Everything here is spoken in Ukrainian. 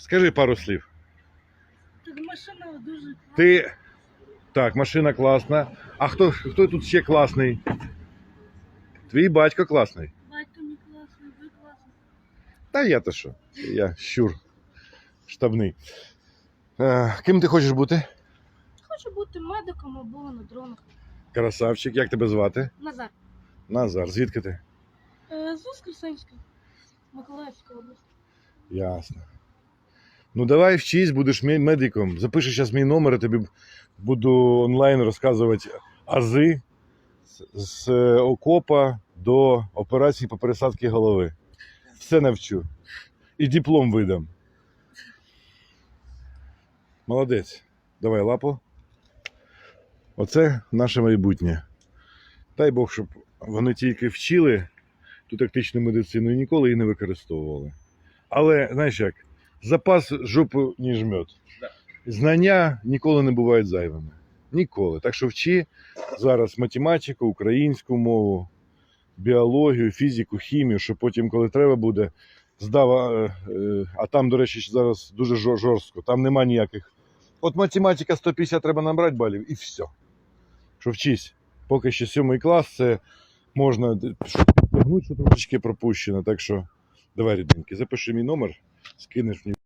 Скажи пару слів. Так машина дуже класна. Ти. Так, машина класна. А хто, хто тут ще класний? Твій батько класний. Батько не класний, ви класний. Та я то що? Я щур штабний. Е, ким ти хочеш бути? Хочу бути медиком або на дронах. Красавчик, як тебе звати? Назар. Назар, звідки ти? Е, з Воскресенська. Миколаївська область. Ясно. Ну давай вчись, будеш медиком. Запиши зараз мій номер, я тобі буду онлайн розказувати ази з, з е, окопа до операції по пересадці голови. Все навчу. І диплом видам. Молодець. Давай лапу. Оце наше майбутнє. Дай Бог, щоб вони тільки вчили ту тактичну медицину і ніколи її не використовували. Але знаєш як, запас жопу не жмет. Знання ніколи не бувають зайвими. Ніколи. Так що вчи зараз математику, українську мову, біологію, фізику, хімію, щоб потім, коли треба буде, здав. е, е, А там, до речі, зараз дуже жорстко. Там нема ніяких. От математика 150 треба набрати балів і все. Що вчись. Поки ще сьомий клас, це можна що трошечки пропущено. Так що давай, рідненький, запиши мій номер, скинеш мені.